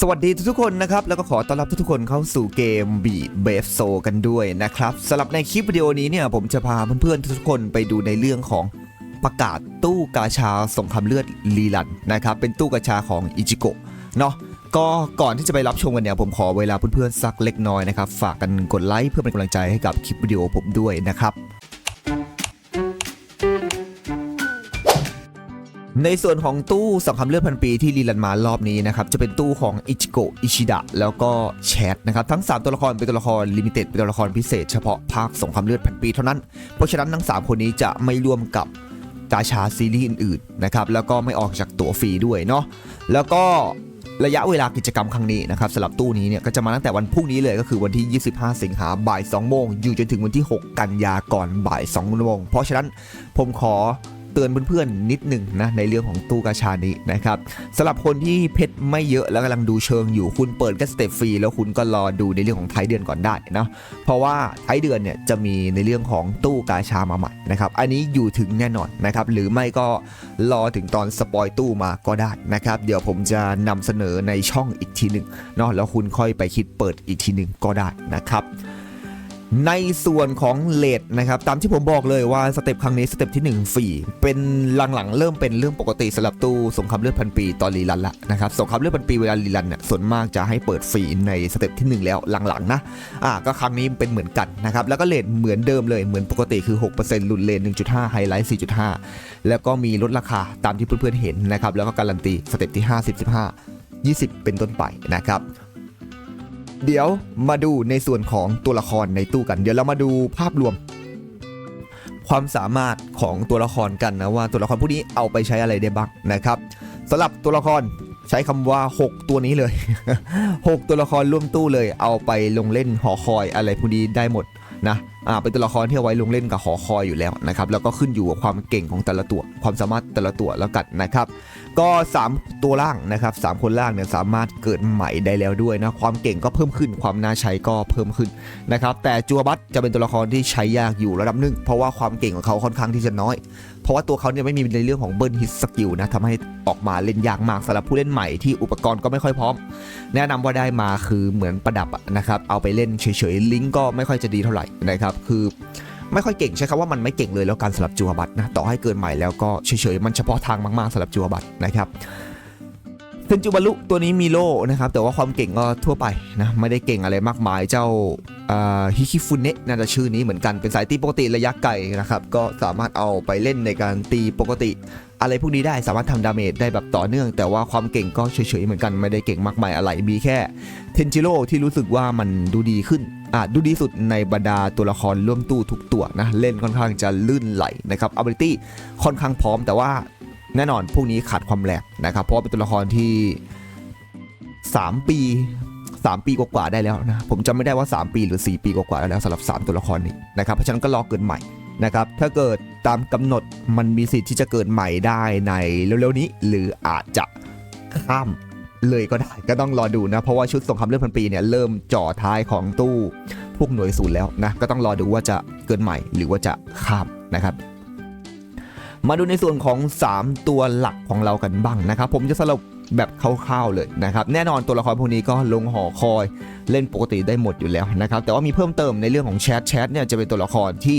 สวัสดีทุกๆคนนะครับ แล้วก็ขอต้อนรับทุกๆคนเข้าสู่เกมบีเบฟโซกันด้วยนะครับสำหรับในคลิปวิดีโอนี้เนี่ยผมจะพาเพื่อนๆทุกๆคนไปดูในเรื่องของประกาศตู้กาชาสงครามเลือดลีลันนะครับเป็นตู้กาชาของอิจิโกะเนาะก็ก่อนที่จะไปรับชมกันเนี่ยผมขอเวลาเพื่อนๆสักเล็กน้อยนะครับ ฝากกันกดไลค์เพื่อเป็นกำลังใจให้กับคลิปวิดีโอผมด้วยนะครับ ในส่วนของตู้สงครามเลือดพันปีที่รีลันมารอบนี้นะครับ จะเป็นตู้ของอิจิโกะอิชิดะแล้วก็แชทนะครับ ทั้ง 3 ตัวละครเป็นตัวละครลิมิเต็ดเป็นตัวละครพิเศษเฉพาะภาคสงครามเลือดพันปีเท่านั้น เพราะฉะนั้นทั้ง 3 คนนี้จะไม่ร่วมกับกาชาซีรีส์อื่นๆนะครับแล้วก็ไม่ออกจากตั๋วฟรีด้วยเนาะแล้วก็ระยะเวลากิจกรรมครั้งนี้นะครับสำหรับตู้นี้เนี่ยก็จะมาตั้งแต่วันพรุ่งนี้เลยก็คือวันที่ 25 สิงหาบ่าย 2 โมง อยู่จนถึงวันที่ 6 กันยาก่อนบ่าย 2 โมง เพราะฉะนั้นผมขอ เตือนเพื่อนๆนิดหนึ่งนะในเรื่องของตู้กาชานี้นะครับสำหรับคนที่เพชรไม่เยอะแล้วกำลังดูเชิงอยู่คุณเปิดแค่สเตปฟรีแล้วคุณก็รอดูในเรื่องของท้ายเดือนก่อนได้นะเพราะว่าท้ายเดือนเนี่ยจะมีในเรื่องของตู้กาชามาใหม่นะครับอันนี้อยู่ถึงแน่นอนนะครับหรือไม่ก็รอถึงตอนสปอยตู้มาก็ได้นะครับเดี๋ยวผมจะนำเสนอในช่องอีกทีหนึ่งเนาะแล้วคุณค่อยไปคิดเปิดอีกทีหนึ่งก็ได้นะครับ ในส่วนของเลดนะครับตามที่ผมบอกเลยว่าสเต็ปครั้งนี้สเต็ปที่1ฟรีเป็นหลังๆ เริ่มเป็นเรื่องปกติสำหรับตู้สงครามเลือดพันปีตอนรีลันละนะครับสงครามเลือดพันปีเวลารีลันเนี่ยส่วนมากจะให้เปิดฟรีในสเต็ปที่ 1 แล้วหลังๆนะอ่าก็ครั้งนี้เป็นเหมือนกันนะครับแล้วก็เลทเหมือนเดิมเลยเหมือนปกติคือ6%ลุนเลน1.5 ไฮไลท์ 4.5 แล้วก็มีลดราคาตามที่เพื่อนๆเห็นนะครับแล้วก็การันตีสเต็ปที่ 50 15 20 เป็นต้นไปนะครับ เดี๋ยวมาดูในส่วนของตัวละครในตู้กัน เดี๋ยวเรามาดูภาพรวม ความสามารถของตัวละครกันนะว่าตัวละครพวกนี้เอาไปใช้อะไรได้บ้างนะครับสำหรับตัวละครใช้คำว่า 6 ตัวนี้เลย 6 ตัวละครร่วมตู้เลย เอาไปลงเล่นหอคอยอะไรพวกนี้ได้หมดนะ อ่าเป็นตัวละครที่เอาไว้ลงเล่นกับหอคอยอยู่แล้วนะครับแล้วก็ขึ้นอยู่กับความเก่งของแต่ละตัว ความสามารถแต่ละตัวแล้วกันนะครับ ก็ 3 ตัวล่างนะครับสามคนล่างเนี่ยสามารถเกิดใหม่ได้แล้วด้วยนะความเก่งก็เพิ่มขึ้นความน่าใช้ก็เพิ่มขึ้นนะครับแต่จัวบัตจะเป็นตัวละครที่ใช้ยากอยู่ระดับหนึ่งเพราะว่าความเก่งของเขาค่อนข้างที่จะน้อย เพราะว่าตัวเขาเนี่ยไม่มีในเรื่องของเบิร์นฮิตสกิลนะทำให้ออกมาเล่นยากมากสำหรับผู้เล่นใหม่ที่อุปกรณ์ก็ไม่ค่อยพร้อม แนะนำว่าได้มาคือเหมือนประดับนะครับเอาไปเล่นเฉยๆลิงก์ก็ไม่ค่อยจะดีเท่าไหร่นะครับคือไม่ค่อยเก่งใช่ครับว่ามันไม่เก่งเลยแล้วการสลับจัวบัตนะต่อให้เกินใหม่แล้วก็เฉยๆมันเฉพาะทางมากๆสำหรับจัวบัตนะครับ เซนจูบารุตัวนี้มีโล่นะครับ แต่ว่าความเก่งก็ทั่วไปนะ ไม่ได้เก่งอะไรมากมายเจ้าฮิคิฟุเนะน่าจะชื่อนี้เหมือนกันเป็นสายตีปกติระยะไกลนะครับ ก็สามารถเอาไปเล่นในการตีปกติ อะไรพวกนี้ได้สามารถทำดาเมจได้แบบต่อเนื่อง แต่ว่าความเก่งก็เฉยๆเหมือนกันไม่ได้เก่งมากมายอะไรมีแค่เทนจิโร่ที่รู้สึกว่ามันดูดีขึ้นอะดูดีสุดในบรรดาตัวละครร่วมตู้ทุกตัวนะ เล่นค่อนข้างจะลื่นไหลนะครับ ability ค่อนข้างพร้อมแต่ว่า แน่นอนพวกนี้ขาดความแรงนะครับ เพราะว่าเป็นตัวละครที่ 3 ปี 3 ปีกว่าๆได้แล้วนะผมจำไม่ได้ว่า 3 ปีหรือ 4 ปีกว่าๆได้แล้วสำหรับ 3 ตัวละครนี้นะครับเพราะฉะนั้นก็รอเกิดใหม่นะครับถ้าเกิดตามกำหนดมันมีสิทธิ์ที่จะเกิดใหม่ได้ในเร็วๆนี้ หรืออาจจะข้ามเลยก็ได้ก็ต้องรอดูนะ เพราะว่าชุดสงครามเลือดพันปีเนี่ยเริ่มจ่อท้ายของตู้พวกหน่วยศูนย์แล้วนะก็ต้องรอดูว่าจะเกินใหม่หรือว่าจะข้ามนะครับ มาดูในส่วนของ 3 ตัวหลักของเรากันบ้างนะครับ ผมจะสรุปแบบคร่าวๆเลยนะครับแน่นอนตัวละครพวกนี้ก็ลงหอคอยเล่นปกติได้หมดอยู่แล้วนะครับแต่ว่ามีเพิ่มเติมในเรื่องของแชทแชทเนี่ยจะเป็นตัวละครที่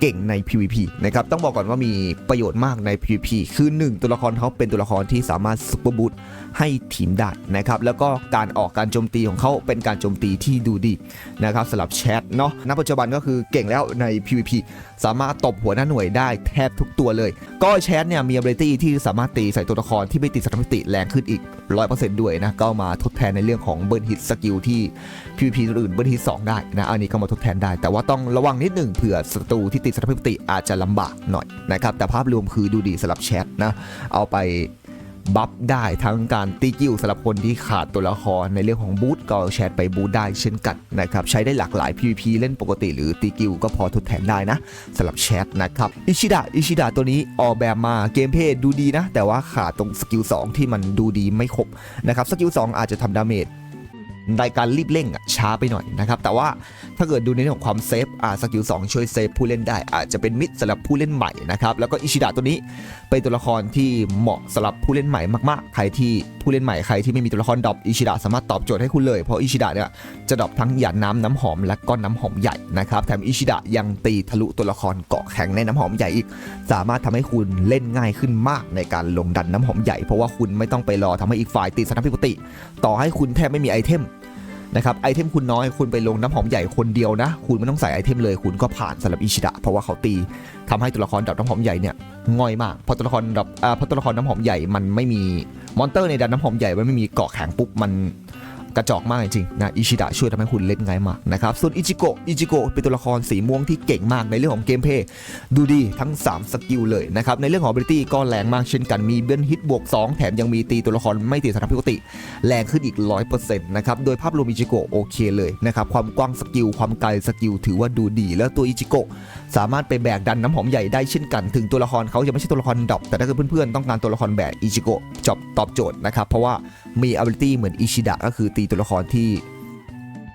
เก่งใน PVP นะครับต้องบอกก่อนว่ามีประโยชน์มากใน PVP คือ 1 ตัวละครเขาเป็นตัวละครที่สามารถซุปเปอร์บูทให้ทีมได้นะครับแล้วก็การออกการโจมตีของเขาเป็นการโจมตีที่ดูดีนะครับสำหรับแชทเนาะณปัจจุบันก็คือเก่งแล้วใน PVP สามารถตบหัวหน้าหน่วยได้แทบทุกตัวเลย ก็แชทเนี่ยมี ability ที่สามารถตีใส่ตัวละครที่ไม่ติดสถิติแรงขึ้นอีก 100%ด้วยนะก็มาทดแทนในเรื่องของเบิร์นฮิตสกิลที่ PVP ตัวอื่นเบิร์นฮิต2ได้นะอันนี้ก็มาทดแทนได้ แต่ว่าต้องระวังนิดหนึ่งเผื่อศัตรูที่ติสถิติอาจจะลำบากหน่อยนะครับแต่ภาพรวมคือดูดีสำหรับแชทนะเอาไปบัฟได้ทั้งการตีกิ้วสำหรับคนที่ขาดตัวละครในเรื่องของบูทก็แชทไปบูทได้เช่นกันนะครับใช้ได้หลากหลาย PVP เล่นปกติหรือตีกิ้วก็พอทดแทนได้นะสำหรับแชทนะครับอิชิดะอิชิดะตัวนี้ออกแบบมาเกมเพลย์ดูดีนะ แต่ว่าขาดตรงสกิล2ที่มันดูดีไม่ครบนะครับสกิล2อาจจะทำดาเมจ ในการรีบเร่งอะช้าไปหน่อยนะครับ แต่ว่าถ้าเกิดดูในเรื่องของความเซฟอ่าสกิล2ช่วยเซฟผู้เล่นได้ อาจจะเป็นมิดสำหรับผู้เล่นใหม่นะครับแล้วก็อิชิดะตัวนี้เป็นตัวละครที่เหมาะสำหรับผู้เล่นใหม่มากๆ ใครที่ผู้เล่นใหม่ใครที่ไม่มีตัวละครดรอปอิชิดะสามารถตอบโจทย์ให้คุณเลยเพราะอิชิดะเนี่ยจะดรอปทั้งหยาดน้ำน้ำหอมและก็น้ำหอมใหญ่นะครับแถมอิชิดะยังตีทะลุตัวละครเกาะแข็งในน้ำหอมใหญ่อีก สามารถทำให้คุณเล่นง่ายขึ้นมากในการลงดันน้ำหอมใหญ่เพราะว่าคุณไม่ต้องไปรอทำให้อีกฝ่ายติดสถานผิปกติ ต่อให้คุณแทบไม่มีไอเทม นะครับไอเทมคุณน้อยคุณไปลงน้ำหอมใหญ่คนเดียวนะ คุณไม่ต้องใส่ไอเทมเลย คุณก็ผ่านสำหรับอิชิดะเพราะว่าเขาตีทำให้ตัวละครดับน้ำหอมใหญ่เนี่ยง่อยมากพอตัวละครดับอ่าพอตัวละครน้ำหอมใหญ่มันไม่มีมอนเตอร์ในดันน้ำหอมใหญ่มันไม่มีเกาะแข็งปุ๊บมัน กระจอกมากจริงๆนะอิชิดะช่วยทำให้คุณเล่นง่ายมากนะครับส่วนอิจิโกะอิจิโกะเป็นตัวละครสีม่วงที่เก่งมากในเรื่องของเกมเพย์ดูดีทั้ง 3 สกิลเลยนะครับในเรื่องของ ability ก็แรงมากเช่นกันมีเบนฮิตบวก 2 แถมยังมีตีตัวละครไม่ติดสถานพิปกติ แรงขึ้นอีก 100%นะครับโดยภาพรวมอิจิโกะโอเคเลยนะครับความกว้างสกิลความไกลสกิลถือว่าดูดี แล้วตัวอิจิโกะสามารถไปแบกดันน้ำหอมใหญ่ได้เช่นกัน ถึงตัวละครเขาจะไม่ใช่ตัวละครดรอปแต่ถ้าเกิดเพื่อนๆต้องการตัวละครแบกอิจิโกะจบตอบโจทย์นะครับเพราะว่ามี ability เหมือนอิชิดะก็คือตีตัวละครที่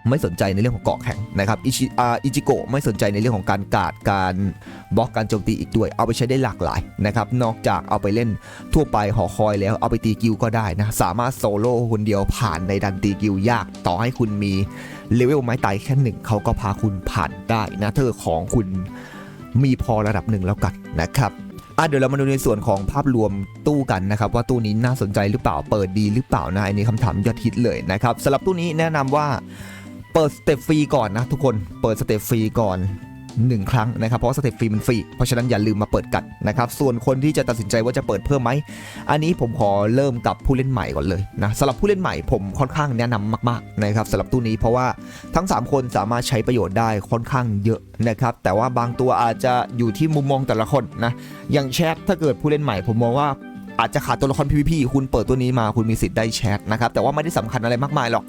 ไม่สนใจในเรื่องของเกาะแข็งนะครับอิชิอาอิจิโกะไม่สนใจในเรื่องของการกาดการบล็อกการโจมตีอีกด้วย เอาไปใช้ได้หลากหลายนะครับนอกจากเอาไปเล่นทั่วไปหอคอยแล้วเอาไปตีกิลก็ได้นะ สามารถโซโล่คนเดียวผ่านในดันตีกิลยาก ต่อให้คุณมีเลเวลไม้ตายแค่หนึ่งเขาก็พาคุณผ่านได้นะเธอของคุณมีพอระดับหนึ่งแล้วกันนะครับ อะเดี๋ยวเรามาดูในส่วนของภาพรวมตู้กันนะครับว่าตู้นี้น่าสนใจหรือเปล่าเปิดดีหรือเปล่านะอันนี้คำถามยอดฮิตเลยนะครับสำหรับตู้นี้แนะนำว่าเปิดสเต็ปฟรีก่อนนะทุกคนเปิดสเต็ปฟรีก่อน 1 ครั้งนะครับ เพราะสเต็ปฟรีมันฟรี เพราะฉะนั้นอย่าลืมมาเปิดกันนะครับ ส่วนคนที่จะตัดสินใจว่าจะเปิดเพิ่มไหม อันนี้ผมขอเริ่มกับผู้เล่นใหม่ก่อนเลยนะสำหรับผู้เล่นใหม่ผมค่อนข้างแนะนำมากๆนะครับสำหรับตู้นี้เพราะว่าทั้ง 3 คนสามารถใช้ประโยชน์ได้ค่อนข้างเยอะนะครับ แต่ว่าบางตัวอาจจะอยู่ที่มุมมองแต่ละคนนะ อย่างแชทถ้าเกิดผู้เล่นใหม่ ผมมองว่าอาจจะขาดตัวละคร PVP คุณเปิดตัวนี้มาคุณมีสิทธิ์ได้แชทนะครับแต่ว่าไม่ได้สำคัญอะไรมากมายหรอก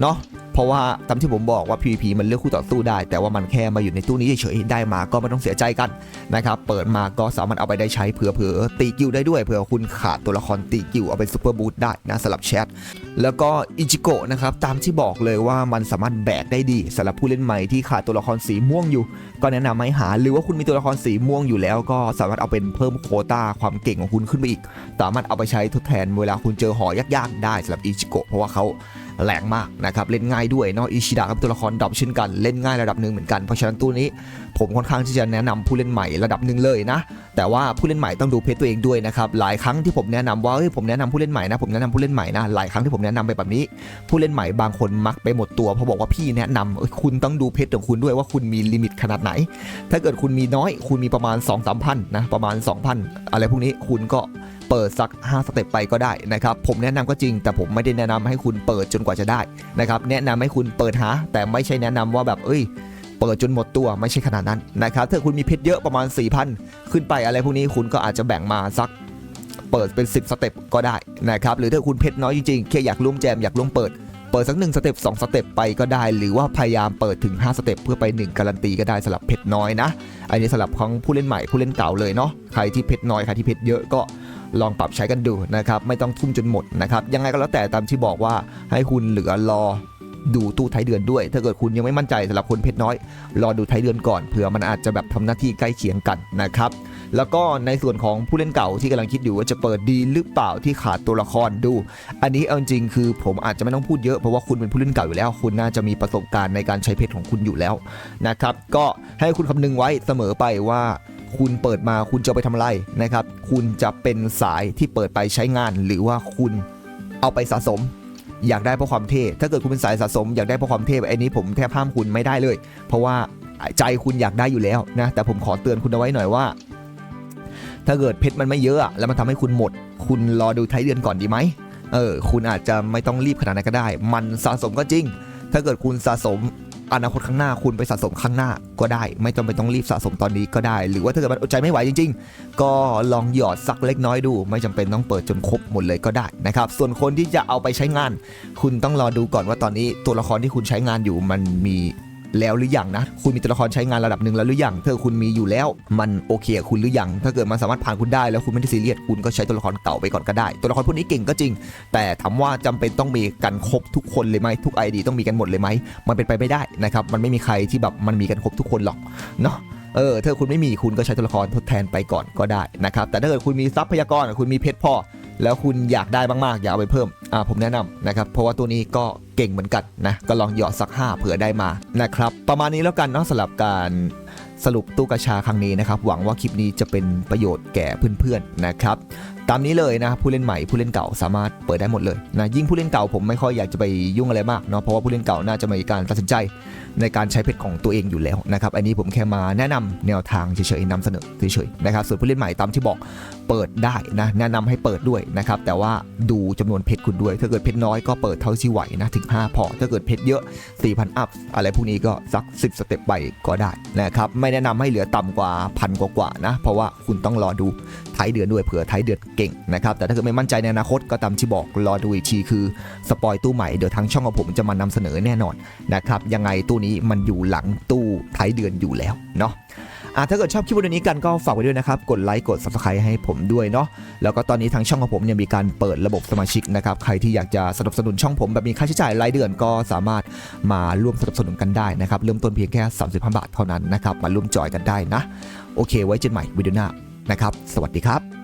เนาะ เพราะว่าตามที่ผมบอกว่า PVP มันเลือกคู่ต่อสู้ได้ แต่ว่ามันแค่มาอยู่ในตู้นี้เฉยๆได้มาก็ไม่ต้องเสียใจกันนะครับเปิดมาก็สามารถเอาไปได้ใช้เผื่อๆตีกิลได้ด้วยเผื่อคุณขาดตัวละครตีกิลเอาไปซูเปอร์บูทได้นะสำหรับแชทแล้วก็อิจิโกะนะครับตามที่บอกเลยว่ามันสามารถแบกได้ดีสำหรับผู้เล่นใหม่ที่ขาดตัวละครสีม่วงอยู่ ก็แนะนำให้หา หรือว่าคุณมีตัวละครสีม่วงอยู่แล้ว ก็สามารถเอาเป็นเพิ่มโคต้าความเก่งของคุณขึ้นไปอีก สามารถเอาไปใช้ทดแทนเวลาคุณเจอหอ ยากๆ ได้สำหรับอิจิโกะเพราะว่าเขา แรงมากนะครับเล่นง่ายด้วยเนาะอิชิดะกับตัวละครดรอปเช่นกันเล่นง่ายระดับหนึ่งเหมือนกันเพราะฉะนั้นตัวนี้ผมค่อนข้างที่จะแนะนำผู้เล่นใหม่ระดับหนึ่งเลยนะ แต่ว่าผู้เล่นใหม่ต้องดูเพจตัวเองด้วยนะครับหลายครั้งที่ผมแนะนำว่าเฮ้ยผมแนะนำผู้เล่นใหม่นะผมแนะนำผู้เล่นใหม่นะหลายครั้งที่ผมแนะนำไปแบบนี้ ผู้เล่นใหม่บางคนมักไปหมดตัวเพราะบอกว่าพี่แนะนำคุณต้องดูเพจของคุณด้วยว่าคุณมีลิมิตขนาดไหน ถ้าเกิดคุณมีน้อย คุณมีประมาณ 2 3 0 0พันนะประมาณ 2,000 อะไรพวกนี้คุณก็ เปิดสัก 5 สเต็ปไปก็ได้นะครับผมแนะนำก็จริง แต่ผมไม่ได้แนะนำให้คุณเปิดจนกว่าจะได้นะครับแนะนำให้คุณเปิดหา แต่ไม่ใช่แนะนำว่าแบบเอ้ยเปิดจนหมดตัวไม่ใช่ขนาดนั้นนะครับถ้าคุณมีเพชรเยอะประมาณ 4,000 ขึ้นไปอะไรพวกนี้คุณก็อาจจะแบ่งมาสักเปิดเป็น 10 สเต็ปก็ได้นะครับหรือถ้าคุณเพชรน้อยจริงๆแค่อยากร่วมแจมอยากร่วมเปิด ปิดสักหนึ่งสเต็ปสองสเต็ปไปก็ได้ หรือว่าพยายามเปิดถึง 5 สเต็ปเพื่อไป 1 การันตีก็ได้สำหรับเพชรน้อยนะ อันนี้สำหรับของผู้เล่นใหม่ผู้เล่นเก่าเลยเนาะใครที่เพชรน้อยใครที่เพชรเยอะก็ลองปรับใช้กันดูนะครับไม่ต้องทุ่มจนหมดนะครับยังไงก็แล้วแต่ตามที่บอกว่าให้คุณเหลือรอดูตู้ท้ายเดือนด้วย ถ้าเกิดคุณยังไม่มั่นใจสำหรับคนเพชรน้อย รอดูท้ายเดือนก่อนเผื่อมันอาจจะแบบทำหน้าที่ใกล้เคียงกันนะครับ แล้วก็ในส่วนของผู้เล่นเก่าที่กำลังคิดอยู่ว่าจะเปิดดีหรือเปล่าที่ขาดตัวละครดู อันนี้เอาจริงคือผมอาจจะไม่ต้องพูดเยอะเพราะว่าคุณเป็นผู้เล่นเก่าอยู่แล้ว คุณน่าจะมีประสบการณ์ในการใช้เพชรของคุณอยู่แล้วนะครับก็ให้คุณคำนึงไว้เสมอไปว่าคุณเปิดมาคุณจะไปทำอะไรนะครับ คุณจะเป็นสายที่เปิดไปใช้งาน หรือว่าคุณเอาไปสะสม อยากได้เพราะความเท่ถ้าเกิดคุณเป็นสายสะสม อยากได้เพราะความเท่ไอ้นี้ผมแทบห้ามคุณไม่ได้เลย เพราะว่าใจคุณอยากได้อยู่แล้วนะแต่ผมขอเตือนคุณเอาไว้หน่อยว่า ถ้าเกิดเพชรมันไม่เยอะอะแล้วมันทำให้คุณหมด คุณรอดูท้ายเดือนก่อนดีไหมเออ คุณอาจจะไม่ต้องรีบขนาดนั้นก็ได้ มันสะสมก็จริง ถ้าเกิดคุณสะสมอนาคตข้างหน้าคุณไปสะสมข้างหน้าก็ได้ ไม่จำเป็นต้องรีบสะสมตอนนี้ก็ได้ หรือว่าถ้าเกิดมันอดใจไม่ไหวจริง ๆ ก็ลองหยอดสักเล็กน้อยดู ไม่จำเป็นต้องเปิดจนครบหมดเลยก็ได้นะครับ ส่วนคนที่จะเอาไปใช้งาน คุณต้องรอดูก่อนว่าตอนนี้ตัวละครที่คุณใช้งานอยู่มันมี แล้วหรือยังนะ คุณมีตัวละครใช้งานระดับหนึ่งแล้วหรือยังถ้าคุณมีอยู่แล้ว มันโอเคคุณหรือยังถ้าเกิดมันสามารถผ่านคุณได้แล้วคุณไม่ได้ซีเรียสคุณก็ใช้ตัวละครเก่าไปก่อนก็ได้ ตัวละครพวกนี้เก่งก็จริง แต่ถามว่าจำเป็นต้องมีกันครบทุกคนเลยไหมทุก ID ต้องมีกันหมดเลยไหมมันเป็นไปไม่ได้นะครับมันไม่มีใครที่แบบมันมีกันครบทุกคนหรอกเนาะเออถ้าคุณไม่มีคุณก็ใช้ตัวละครทดแทนไปก่อนก็ได้นะครับแต่ถ้าเกิดคุณมีทรัพยากรคุณมีเพชรพอแล้วคุณอยากได้มากๆ อยากเอาไปเพิ่มอ่าผมแนะนำนะครับเพราะว่าตัวนี้ก็ เก่งเหมือนกันนะก็ลองหยอดสัก5เผื่อได้มานะครับประมาณนี้แล้วกันเนาะสำหรับการสรุปตู้กระชาครั้งนี้นะครับ หวังว่าคลิปนี้จะเป็นประโยชน์แก่เพื่อนๆนะครับ ตามนี้เลยนะผู้เล่นใหม่ผู้เล่นเก่าสามารถเปิดได้หมดเลยนะยิ่งผู้เล่นเก่าผมไม่ค่อยอยากจะไปยุ่งอะไรมากเนาะเพราะว่าผู้เล่นเก่าน่าจะมีการตัดสินใจในการใช้เพชรของตัวเองอยู่แล้วนะครับอันนี้ผมแค่มาแนะนำแนวทางเฉยๆนำเสนอเฉยๆนะครับส่วนผู้เล่นใหม่ตามที่บอกเปิดได้นะแนะนำให้เปิดด้วยนะครับแต่ว่าดูจำนวนเพชรคุณด้วย ถ้าเกิดเพชรน้อยก็เปิดเท่าที่ไหวนะถึง 5 พอ ถ้าเกิดเพชรเยอะ 4,000 อัพ อะไรพวกนี้ก็สัก 10 สเต็ปไปก็ได้นะครับไม่แนะนำให้เหลือต่ำกว่าพันกว่าๆนะเพราะว่าคุณต้องรอดูท้ายเดือนด้วยเผื่อท้ายเดือนเก่งนะครับ แต่ถ้าเกิดไม่มั่นใจในอนาคตก็ตามที่บอกรอดูอีกทีคือสปอยตู้ใหม่เดี๋ยวทางช่องของผมจะมานำเสนอแน่นอนนะครับยังไงตู้นี้มันอยู่หลังตู้ท้ายเดือนอยู่แล้วเนาะอะถ้าเกิดชอบคลิปวิดีโอนี้กันก็ฝากไว้ด้วยนะครับ กดไลค์กด subscribe ให้ผมด้วยเนาะแล้วก็ตอนนี้ทางช่องของผมเนี่ยมีการเปิดระบบสมาชิกนะครับใครที่อยากจะสนับสนุนช่องผมแบบมีค่าใช้จ่ายรายเดือนก็สามารถมาร่วมสนับสนุนกันได้นะครับเริ่มต้นเพียงแค่ 35 บาทเท่านั้นนะครับมาร่วมจอยกันได้นะ โอเค ไว้เจอกันใหม่วิดีโอหน้านะครับ สวัสดีครับ